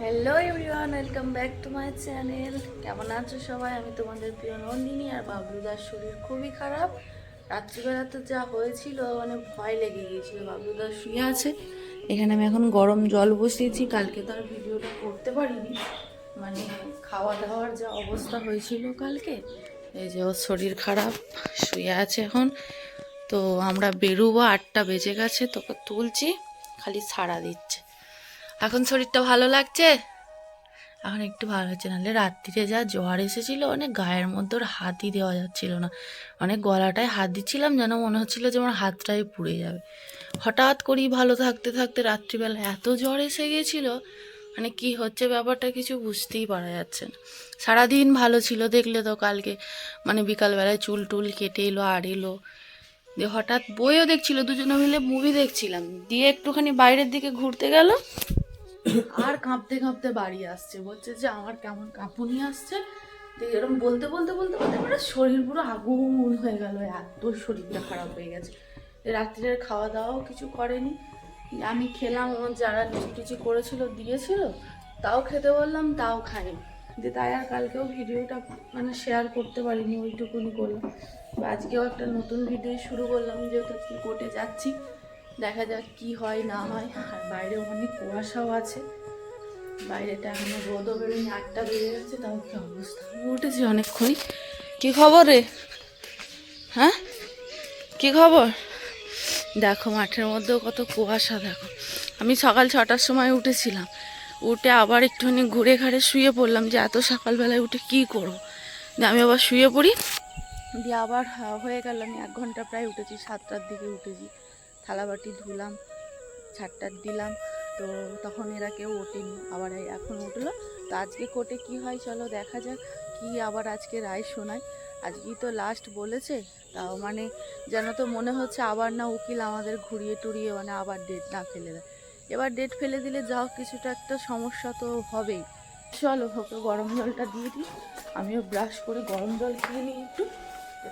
Hello everyone welcome back to my channel কেমন আছো সবাই? আমি তোমাদের প্রিয় নন্দিনী আর বাবলুদার শরীর খুবই খারাপ। রাত্রিবেলা তো যা হয়েছিল মানে ভয় লেগে গিয়েছিল। বাবলুদার শুয়ে আছে। এখানে আমি এখন গরম জল বসিয়েছি। কালকে তো আর ভিডিওটা করতে পারিনি। মানে খাওয়া দাওয়ার যা অবস্থা হয়েছিল কালকে, এই যে ওর শরীর খারাপ, শুয়ে আছে এখন। তো আমরা বেরোবো, আটটা বেজে গেছে, তোকে তুলছি, খালি ছাড়া দিচ্ছে। এখন শরীরটা ভালো লাগছে? এখন একটু ভালো হচ্ছে নাহলে রাত্রিরে যা জ্বর এসেছিল, অনেক গায়ের মধ্যে ওর হাতই দেওয়া যাচ্ছিল না। অনেক গলাটায় হাত দিচ্ছিলাম যেন মনে হচ্ছিল যে আমার হাতটাই পুড়ে যাবে। হঠাৎ করেই ভালো থাকতে থাকতে রাত্রিবেলা এত জ্বর এসে গিয়েছিল মানে কি হচ্ছে ব্যাপারটা কিছু বুঝতেই পারা যাচ্ছে না। সারাদিন ভালো ছিল দেখলে তো কালকে মানে বিকালবেলায় চুল টুল কেটে এলো আর এলো দিয়ে হঠাৎ বইও দেখছিল, দুজনে মিলে মুভি দেখছিলাম। দিয়ে একটুখানি বাইরের দিকে ঘুরতে গেল। আর কাঁপতে কাঁপতে বাড়ি আসছে। বলছে যে, আমার কেমন কাঁপুনি আসছে? এরকম বলতে বলতে বলতে বলতে মানে শরীর পুরো আগুন হয়ে গেল। এত শরীরটা খারাপ হয়ে গেছে। রাত্রের খাওয়া দাওয়াও কিছু করেনি। আমি খেলাম, আমার যারা কিছু কিছু করেছিল, দিয়েছিল, তাও খেতে বললাম, তাও খাইনি যে তাই আর কালকেও ভিডিওটা মানে শেয়ার করতে পারিনি, ওইটুকুনি করলাম। আজকেও একটা নতুন ভিডিও শুরু করলাম, যেহেতু আজকে কোর্টে যাচ্ছি। দেখা যাক কি হয়, না হয়। আর বাইরে অনেক কুয়াশাও আছে। বাইরেটা এখনও রোদও বেরোয়নি, আটটা বেজে গেছে, তাও কি অবস্থা? উঠেছি অনেকক্ষণই। কি খবর রে? হ্যাঁ? কি খবর? দেখো, মাঠের মধ্যেও কত কুয়াশা, দেখো। আমি সকাল ছটার সময় উঠেছিলাম। উঠে আবার একটুখানি ঘুরে ঘাড়ে শুয়ে পড়লাম যে, এত সকালবেলায় উঠে কি করব? দিয়ে আমি আবার শুয়ে পড়ি দিয়ে আবার হয়ে গেল, আমি এক ঘণ্টা প্রায় উঠেছি, সাতটার দিকে উঠেছি। থালাবাটি ধুলাম ছাটটার দিলাম, তো তখন এরা কেউ ওঠেনি, আবার এখন উঠল। তো আজকে কোর্টে কি হয় চলো দেখা যাক, কি আবার আজকে রায় শোনায়। আজকেই তো লাস্ট বলেছে, তাও মানে যেন তো মনে হচ্ছে আবার না উকিল আমাদের ঘুরিয়ে টুরিয়ে মানে আবার ডেট না ফেলে দেয়। এবার ডেট ফেলে দিলে যাও, কিছুটা একটা সমস্যা তো হবেই। চলো ওকে গরম জলটা দিয়ে দিই, আমিও ব্রাশ করে গরম জল খেয়ে নিই একটু।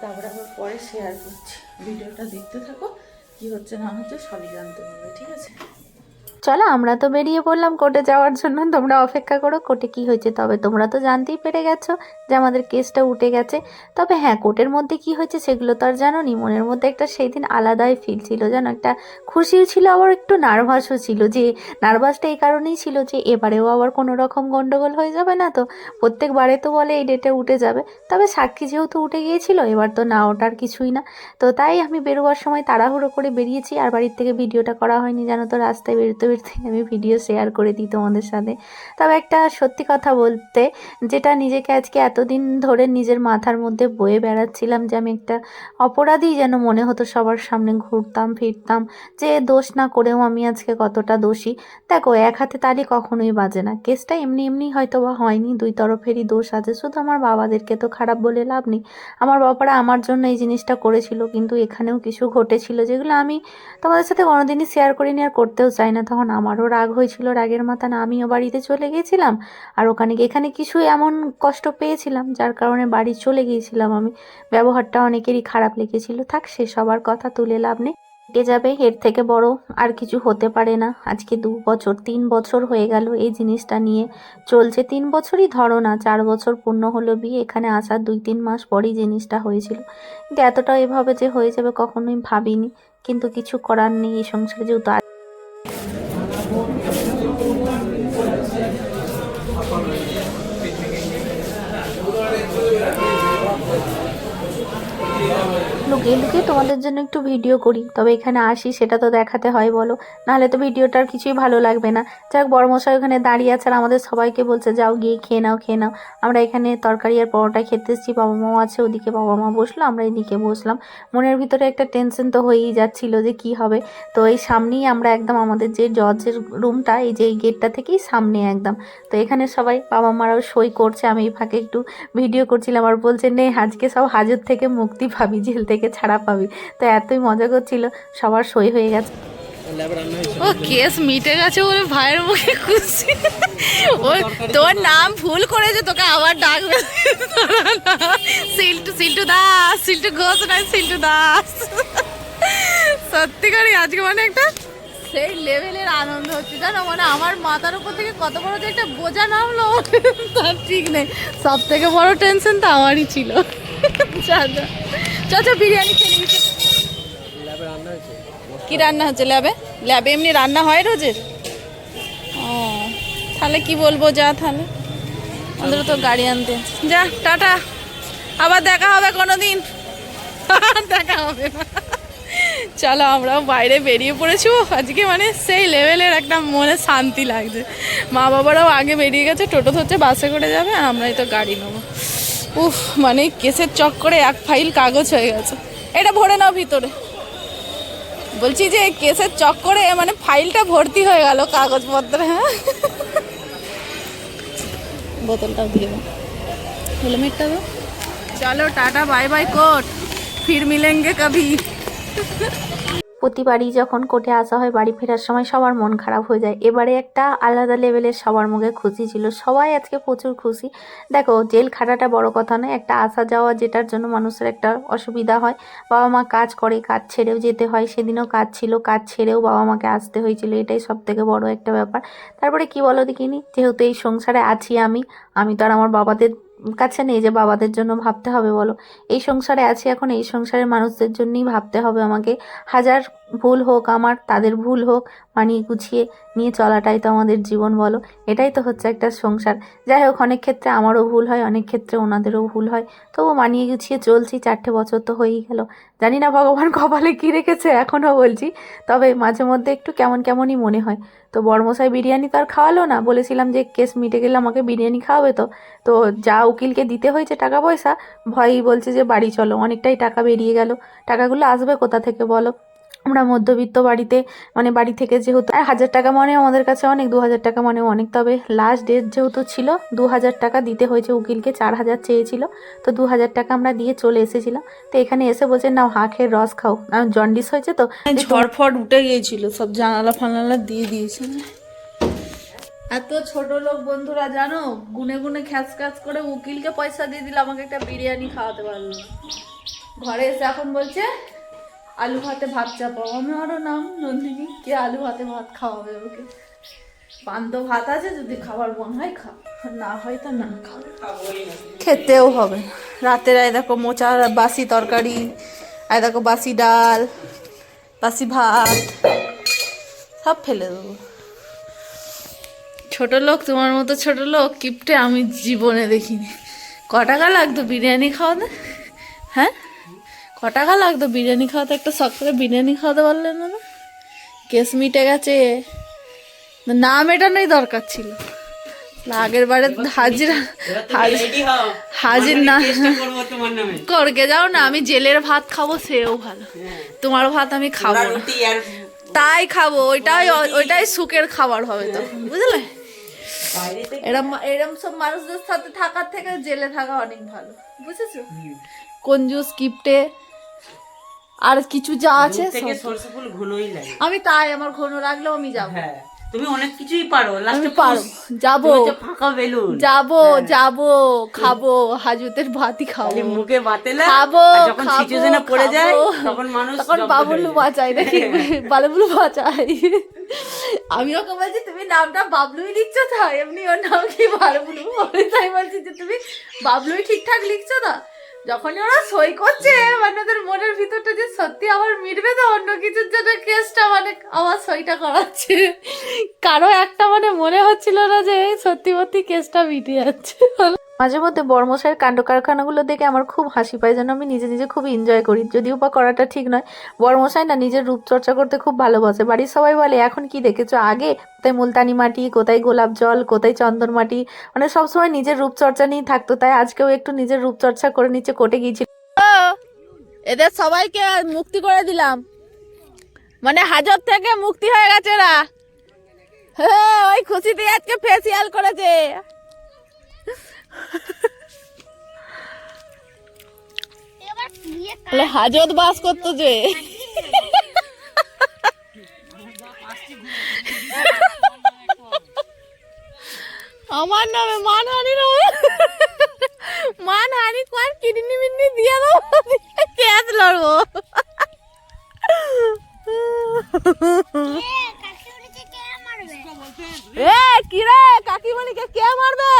তারপরে আবার পরে শেয়ার করছি। ভিডিওটা দেখতে থাকো, কি হচ্ছে না হচ্ছে সবই জানতে পারবে, ঠিক আছে? চলো আমরা তো বেরিয়ে পড়লাম কোর্টে যাওয়ার জন্য। তোমরা অপেক্ষা করো, কোর্টে কি হয়েছে? তবে তোমরা তো জানতেই পেরে গেছো যে আমাদের কেসটা উঠে গেছে। তবে হ্যাঁ কোর্টের মধ্যে কি হয়েছে সেগুলো তো আর জানো নি মনের মধ্যে একটা সেই দিন আলাদাই ফিল ছিল জানো একটা খুশিও ছিল, আবার একটু নার্ভাসও ছিল যে নার্ভাসটা এই কারণেই ছিল যে এবারেও আবার কোনো রকম গন্ডগোল হয়ে যাবে না তো। প্রত্যেকবারে তো বলে এই ডেটে উঠে যাবে। তবে সাক্ষী যেহেতু উঠে গিয়েছিল, এবার তো না ওঠার কিছুই না। তো তাই আমি বেরোবার সময় তাড়াহুড়ো করে বেরিয়েছি, আর বাড়ির থেকে ভিডিওটা করা হয়নি, জানো তো, রাস্তায় বেরোতে। বেরোতে আমি ভিডিও শেয়ার করে দিই তোমাদের সাথে। তবে একটা সত্যি কথা বলতে, যেটা নিজেকে আজকে এতদিন ধরে নিজের মাথার মধ্যে বয়ে বেড়াচ্ছিলাম যে আমি একটা অপরাধী যেন মনে হতো সবার সামনে ঘুরতাম, ফিরতাম, যে দোষ না করেও আমি আজকে কতটা দোষী। দেখো, এক হাতে তালি কখনোই বাজে না। কেসটা এমনি এমনি হয়তো বা হয়নি, দুই তরফেরই দোষ আছে। শুধু আমার বাবাদেরকে তো খারাপ বলে লাভ নেই। আমার বাবারা আমার জন্য এই জিনিসটা করেছিল, কিন্তু এখানেও কিছু ঘটেছিল যেগুলো আমি তোমাদের সাথে কোনোদিনই শেয়ার করিনি আর করতেও চাই না। তখন আমারও রাগ হয়েছিল রাগের মাথা না, আমিও বাড়িতে চলে গিয়েছিলাম আর ওখানে এখানে কিছু এমন কষ্ট পেয়েছিলাম, যার কারণে বাড়ি চলে গিয়েছিলাম আমি। ব্যবহারটা অনেকেরই খারাপ লেগেছিল, থাক সে সবার কথা, তুলে লাভ নেই। কেটে যাবে, এর থেকে বড় আর কিছু হতে পারে না। আজকে দু বছর, তিন বছর হয়ে গেল এই জিনিসটা নিয়ে। চলছে তিন বছরই ধরো না, চার বছর পূর্ণ হলো বিয়ে, এখানে আসার দুই তিন মাস পরই জিনিসটা হয়েছিল। কিন্তু এতটা এভাবে যে হয়ে যাবে কখনোই ভাবিনি। কিন্তু কিছু করার নেই এই সংসারে, যেহেতু লুকিয়ে লুকিয়ে তোমাদের জন্য একটু ভিডিও করি। তবে এখানে আসি, সেটা তো দেখাতে হয়, বলো। নাহলে তো ভিডিওটার কিছুই ভালো লাগবে না। যাক, বড়মশাই ওখানে দাঁড়িয়ে আছে আর আমাদের সবাইকে বলছে, যাও গিয়ে খেয়ে নাও খেয়ে নাও। আমরা এখানে তরকারি আর পরোটা খেতে এসেছি, বাবা মাও আছে, ওদিকে বাবা মা বসল, আমরা এদিকে বসলাম। মনের ভিতরে একটা টেনশন তো হয়েই যাচ্ছিল যে কি হবে। তো এই সামনেই আমরা একদম আমাদের যে জজের রুমটা এই যে এই গেটটা থেকেই সামনে একদম। তো এখানে সবাই বাবা মারাও সই করছে, আমি এই ফাঁকে একটু ভিডিও করছিলাম আর বলছে, নে, আজকে সব হাজত থেকে মুক্তি পাবি জেল থেকে। ছাড়া পাবি। তো এতই মজা করছিল সবার সই হয়ে গেছে। ও কেস মিটে গেছে বলে ভাইয়ের মুখে খুশি। ও তোর নাম ভুল করেছে তোকে আবার ডাকবে। সিল্টু সিল্টু দাস সিল্টু ঘোষ নয় সিল্টু দাস। সত্যি করে আজকে মানে একটা সেই লেভেলের আনন্দ হচ্ছে। জানো মানে আমার মাথার উপর থেকে কত বড় যে একটা বোঝা নামলো, তার ঠিক নেই। সব থেকে বড় টেনশন তো আমারই ছিল। চাচা বিরিয়ানি খেয়ে নিয়েছে। কি রান্না হচ্ছে ল্যাবে? ল্যাবে এমনি রান্না হয় রোজের? ও, তাহলে কি বলব, যা তাহলে। আমাদের তো গাড়ি আনতে। যা, টাটা। আবার দেখা হবে কোনো দিন দেখা হবে। না চলো, আমরাও বাইরে বেরিয়ে পড়েছি। আজকে মানে সেই লেভেলের একটা মনে শান্তি লাগছে। মা বাবারাও আগে বেরিয়ে গেছে, টোটো ধরছে বাসে করে যাবে, আর আমরাই তো গাড়ি নেব। উফ মানে কেসের চক্করে এক ফাইল কাগজ হয়ে গেছে। এটা ভরে নাও ভিতরে। বলছি যে, কেসের চক্করে মানে ফাইলটা ভর্তি হয়ে গেল কাগজপত্রে হ্যাঁ? বোতলটাও দিয়ে দাও। হেলমেটটা দাও। চলো, টাটা, বাই বাই, কোট। ফির মিলেঙ্গে কভি। প্রতিবারই যখন কোর্টে আসা হয়, বাড়ি ফেরার সময় সবার মন খারাপ হয়ে যায়। এবারে একটা আলাদা লেভেলের সবার মুখে খুশি ছিল। সবাই আজকে প্রচুর খুশি। দেখো, জেল খাটাটা বড় কথা নয়, একটা আসা যাওয়া যেটার জন্য মানুষের একটা অসুবিধা হয়। বাবা মা কাজ করে, কাজ ছেড়েও যেতে হয়। সেদিনও কাজ ছিল, কাজ ছেড়েও বাবা মাকে আসতে হয়েছিল। এটাই সব থেকে বড় একটা ব্যাপার। তারপরে কি বলো দেখিনি? যেহেতু এই সংসারে আছি আমি আমি তো আর আমার বাবাদের কাছে নেই যে বাবাদের জন্য ভাবতে হবে, বলো। এই সংসারে আছি এখন, এই সংসারের মানুষদের জন্যই ভাবতে হবে আমাকে। হাজার ভুল হোক, আমার, তাদের ভুল হোক মানিয়ে গুছিয়ে নিয়ে চলাটাই তো আমাদের জীবন বলো। এটাই তো হচ্ছে একটা সংসার। যাই হোক, অনেক ক্ষেত্রে আমারও ভুল হয়, অনেক ক্ষেত্রে ওনাদেরও ভুল হয়। তবু মানিয়ে গুছিয়ে চলছি, চারটে বছর তো হয়েই গেল। জানি না ভগবান কপালে কী রেখেছে, এখনও বলছি। তবে মাঝে মধ্যে একটু কেমন কেমনই মনে হয়। তো বর্মশাই বিরিয়ানি তো আর খাওয়ালো না, বলেছিলাম যে কেস মিটে গেলে আমাকে বিরিয়ানি খাওয়াবে তো। তো যা উকিলকে দিতে হয়েছে টাকা পয়সা, ভয়ই বলছে যে বাড়ি চলো। অনেকটাই টাকা বেরিয়ে গেল। টাকাগুলো আসবে কোথা থেকে বলো? আমরা মধ্যবিত্ত বাড়িতে মানে বাড়ি থেকে যেহেতু আর হাজার টাকা মানে আমাদের কাছে অনেক দু হাজার টাকা মানে অনেক। তবে লাস্ট ডেট যেহেতু ছিল দু হাজার টাকা দিতে হয়েছে উকিলকে চার হাজার চেয়েছিল। তো দু হাজার টাকা আমরা দিয়ে চলে এসেছিলাম। তো এখানে এসে বলছে নাও হাঁখের রস খাও। আর জন্ডিস হয়েছে তো। ঝড়ফট উঠে গিয়েছিল সব জানালা ফানালা দিয়ে দিয়েছে। এত ছোট লোক বন্ধুরা জানো? গুনে গুনে খ্যাচ খ্যাচ করে উকিলকে পয়সা দিয়ে দিল আমাকে একটা বিরিয়ানি খাওয়াতে পারল না। ঘরে এসে এখন বলছে আলু ভাতে ভাত চাপাও। আমি আরও নাম নন্দিনী, কে আলু ভাতে ভাত খাওয়াবে ওকে? পান্ত ভাত আছে, যদি খাবার মন হয় খা। না হয় তো না খাও খেতেও হবে রাতের আয় দেখো মোচা, বাসি তরকারি, আয় দেখো বাসি ডাল, বাসি ভাত, সব ফেলে দেবো। ছোট লোক, তোমার মতো ছোট লোক, কিপটে আমি জীবনে দেখিনি। ক টাকা লাগতো? বিরিয়ানি খাওয়াতে? হ্যাঁ? ক টাকা লাগতো? বিরিয়ানি খাওয়াতে একটা শখ করে বিরিয়ানি খাওয়াতে পারলেন না কেস মিটে গেছে। না মেটানোই দরকার ছিল। আগের বারে হাজিরা হাজির না করকে যাও না আমি জেলের ভাত খাব সেও ভালো। তোমার ভাত আমি খাব না। তাই খাব ওইটাই ওইটাই সুখের খাবার হবে তখন বুঝলে? এরম এরম সব মানুষদের সাথে থাকার থেকে জেলে থাকা অনেক ভালো বুঝেছ? কঞ্জুস কিপটে? আর কিছু যা আছে থেকে সরষে ফুল ঘনই লাগে আমি তাই আমার ঘন রাখলেও আমি যাব। হ্যাঁ তুমি অনেক কিছুই পারো। লাস্টে পারব যাব। ফাঁকা বেলুন। যাব যাব খাব হাজতের ভাতই খাব। মুখে বাতেলা খাব যখন সিচুয়েশনে পড়ে যায় তখন মানুষ তখন বাবুলু হয়ে। বাঁচাই নাকি? বাবুলু বাঁচাই আমি ওকে বলছি তুমি নামটা বাবলুই লিখছো তো? এমনি ওর নাম কি আমি তাই বলছি যে তুমি বাবলুই ঠিকঠাক লিখছো না যখনই ওরা সই করছে মানে ওদের মনের ভিতরটা যে সত্যি আবার মিটবে তো অন্য কিছুর জন্য কেসটা মানে আবার সইটা করাচ্ছে। কারও একটা মানে মনে হচ্ছিল না যে সত্যি সত্যি কেসটা মিটে যাচ্ছে। মাঝে মধ্যে বর্মশাইয়ের কাণ্ড কারখানাগুলো দেখে আমার খুব হাসি পায়, যেন আমি নিজে নিজে খুব এনজয় করি। যদিও বা করাটা ঠিক নয়, বর্মশাই না নিজের রূপচর্চা করতে খুব ভালোবাসে। বাড়ির সবাই বলে, এখন কি দেখেছ আগে? কোথায় মুলতানি মাটি, কোথায় গোলাপ জল, কোথায় চন্দন মাটি? মানে সবসময় নিজের রূপচর্চা নিয়েই থাকতো, তাই আজকেও একটু নিজের রূপচর্চা করে নিচে কোটে গিয়েছিল এদের সবাইকে মুক্তি করে দিলাম। মানে হাজত থেকে মুক্তি হয়ে গেছে এরা হ্যাঁ ওই খুশিতে আজকে ফেসিয়াল করেছে। হাজত বাস করতো যে। আমার নামে মানহানির হবে। মানহানি কর কিডনি মিডনি দিয়ে দাও ক্যাচ লড়বো। এ কি রে কাকিমণিকে কে মারবে?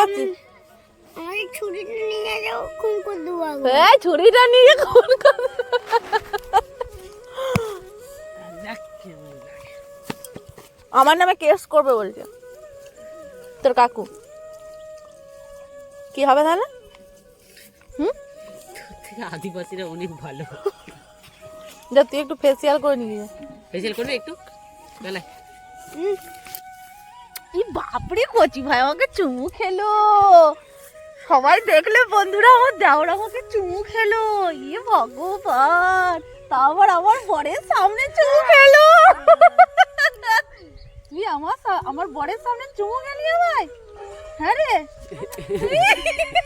আমাকে ছুরিটা নিয়ে যাও খুন করে দেবো আগে। ছুরিটা নিয়ে কোন আমার নামে কেস করবে বলছে। তোর কাকু। কি হবে তাহলে? থেকে আদিবাসীরা অনেক ভালো। যা তুই একটু ফেসিয়াল করে নিয়ে ফেসিয়াল করবে একটু? বেলায়। ই বাপরে কচি ভাই, আমাকে চুমু খেলো। সবাই দেখলে বন্ধুরা আমার দেওর আমাকে চুমু খেলো। ইয়ে ভগবান তারপর আমার বরের সামনে চুমু খেলো। তুই আমার আমার বরের সামনে চুমু খেলি আমায়? হ্যাঁ রে।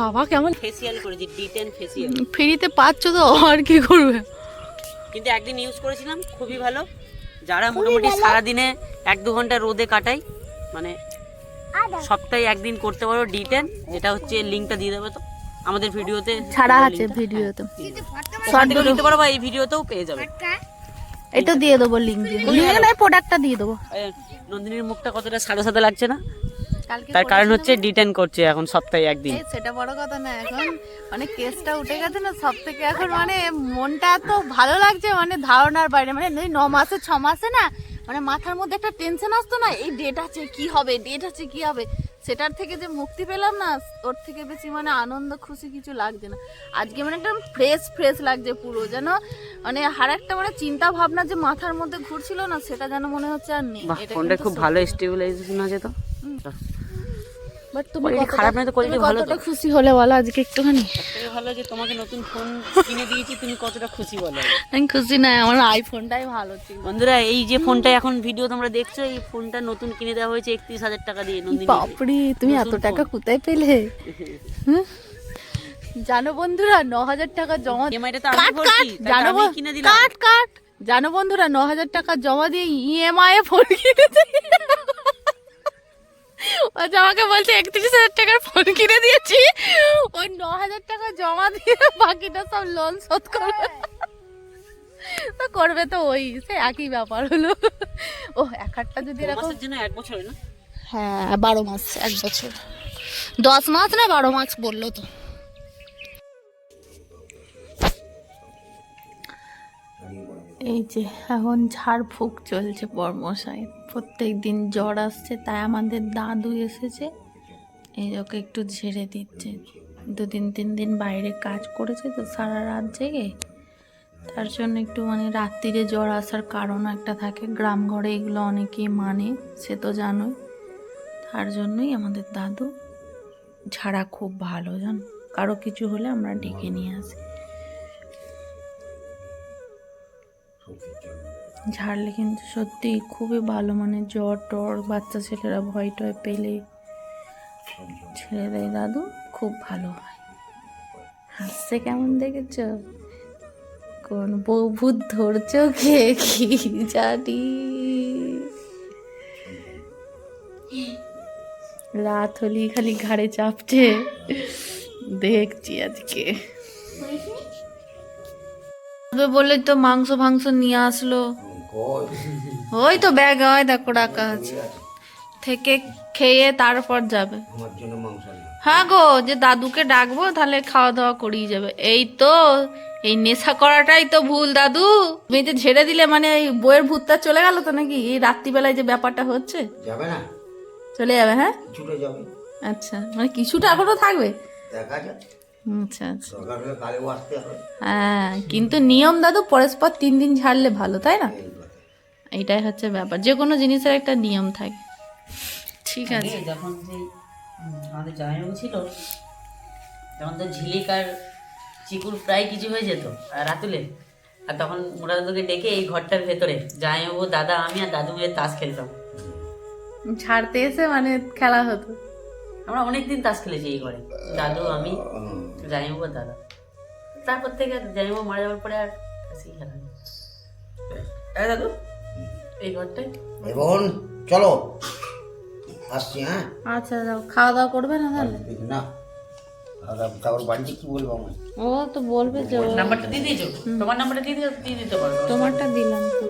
বাবা কেমন? ফেসিয়াল করেছি ডিটেন ফেসিয়াল ফ্রিতে পাচ্ছ তো আর কি করবে? কিন্তু একদিন ইউজ করেছিলাম খুবই ভালো। যারা মোটামুটি সারাদিনে এক দু ঘণ্টা রোদে কাটাই মানে সপ্তাহে একদিন করতে পারো ডিটেন যেটা হচ্ছে লিঙ্কটা দিয়ে দেবে তো। আমাদের ভিডিওতে ছাড়া আছে ভিডিওতে। শর্ট ভিডিও নিতে পারো বা এই ভিডিওতেও পেয়ে যাবে। এটা দিয়ে দেবো লিঙ্ক দিয়ে। লিঙ্ক প্রোডাক্টটা দিয়ে দেবো। নন্দিনীর মুখটা কতটা সাদা সাদা লাগছে না? তার কারণ হচ্ছে ডিটেন করছে এখন সপ্তাহে একদিন। সেটা বড় কথা না এখন মানে কেসটা উঠে গেছে না সব থেকে এখন মানে মনটা এত ভালো লাগছে মানে ধারণার বাইরে মানে ন মাসে ছ মাসে না মানে মাথার মধ্যে একটা টেনশন আসতো না এই ডেট আছে কি হবে ডেট আছে কি হবে? সেটার থেকে যে মুক্তি পেলাম না ওর থেকে বেশি মানে আনন্দ খুশি কিছু লাগছে না। আজকে মানে একদম ফ্রেশ ফ্রেশ লাগছে পুরো যেন মানে আর একটা মানে চিন্তা ভাবনা যে মাথার মধ্যে ঘুরছিল না সেটা যেন মনে হচ্ছে আর নেই। ফোনটা খুব ভালো স্টেবিলাইজেশন আছে তো। বাট তুমি খারাপ নয় তো, তুমি ভালো তো। খুশি হলে বলো আজকে একটুখানি? ভালো যে তোমাকে নতুন ফোন কিনে দিয়েছি তুমি কতটা খুশি বলো? আমি খুশি না আমার আইফোনটাই ভালো ছিল। বন্ধুরা এই যে ফোনটা এখন ভিডিও তোমরা দেখছ এই ফোনটা নতুন কিনে দেওয়া হয়েছে একত্রিশ হাজার টাকা দিয়ে নন্দিনী বাপরে তুমি এত টাকা কোথায় পেলে? জানো বন্ধুরা ন হাজার টাকা জমা ইএমআইটা তো আমি কাট ভরছি জানো আমি কিনে দিলাম। কাট কাট! জানো বন্ধুরা ন হাজার টাকা জমা দিয়ে ইএমআই এ ফোন কিনেছে। ও যে আমাকে বলছে একত্রিশ হাজার টাকার ফোন কিনে দিয়েছি। ওই ন হাজার টাকা জমা দিয়ে বাকিটা সব লোন শোধ করবে। তো করবে তো ওই সে একই ব্যাপার হলো। ও এক একটা যদি এরকম মাসের জন্য এক বছর না? হ্যাঁ বারো মাস এক বছর। দশ মাস না বারো মাস বলল তো। এই যে এখন ঝাড়ফুঁক চলছে বর্মশাই প্রত্যেক দিন জ্বর আসছে, তাই আমাদের দাদু এসেছে। এই ওকে একটু ঝেড়ে দিচ্ছে। দুদিন, তিন দিন বাইরে কাজ করেছে তো সারা রাত জেগে। তার জন্য একটু মানে রাত্রিরে জ্বর আসার কারণ একটা থাকে। গ্রাম ঘরে এগুলো অনেকেই মানে সে তো জানোই। তার জন্যই আমাদের দাদু। ঝাড়া খুব ভালো, জান? কারও কিছু হলে আমরা ডেকে নিয়ে আসি। ঝাড়লে কিন্তু সত্যি খুবই ভালো মানে জ্বর টর, বাচ্চা ছেলেরা ভয় টয় পেলে ছেড়ে দেয় দাদু খুব ভালো হয়। হাসছে কেমন দেখেছ? কোন বউ ধরছ কে? কি জানি। রাত হলেই খালি ঘাড়ে চাপছে। দেখছি আজকে। বলে তো মাংস, ফাংস নিয়ে আসলো। ওই তো ব্যাগ হয় দেখো রাখা আছে। থেকে খেয়ে তারপর যাবে। হ্যাঁ গো যে দাদুকে ডাকবো তাহলে খাওয়া দাওয়া করিয়ে যাবে। এই তো এই নেশা করাটাই তো ভুল দাদু। তুমি যে ঝেড়ে দিলে মানে এই বইয়ের ভূতটা চলে গেল তো নাকি? এই রাত্রিবেলায় যে ব্যাপারটা হচ্ছে। যাবে না? চলে যাবে হ্যাঁ? যাবে। আচ্ছা মানে কিছুটা এখনও থাকবে? দেখা যাক। আচ্ছা আচ্ছা। হ্যাঁ কিন্তু নিয়ম দাদু পরস্পর তিন দিন ছাড়লে ভালো তাই না? এইটাই হচ্ছে ব্যাপার। যে কোনো জিনিসের একটা নিয়ম থাকে। ঠিক আছে। যখন যে আমাদের জামাইবাবু ছিল তখন তো ঝিলিক আর চিকুর প্রায় কিছু হয়ে যেত আর রাতুলে আর তখন মোটা দাদুকে ডেকে এই ঘরটার ভেতরে জামাইবাবু দাদা আমি আর দাদু মিলে তাস খেলতাম। ছাড়তে এসে মানে খেলা হতো। আমরা অনেকদিন তাস খেলেছি এই ঘরে দাদু আমি। জামাইবাবু দাদা। তারপর থেকে জানিমা মারা যাওয়ার পরে আর খেলা নেই। দাদু? এই ঘরটাই এবং চলো। আসছি হ্যাঁ? আচ্ছা যাও খাওয়া দাওয়া করবে না তাহলে? না তারপর বাড়িতে কি বলব আমি ও তো বলবে যে নাম্বারটা দিয়ে দিয়েছ? তোমার নাম্বারটা দিয়ে দিও দিয়ে দিতে পারো তোমারটা দিলাম তো।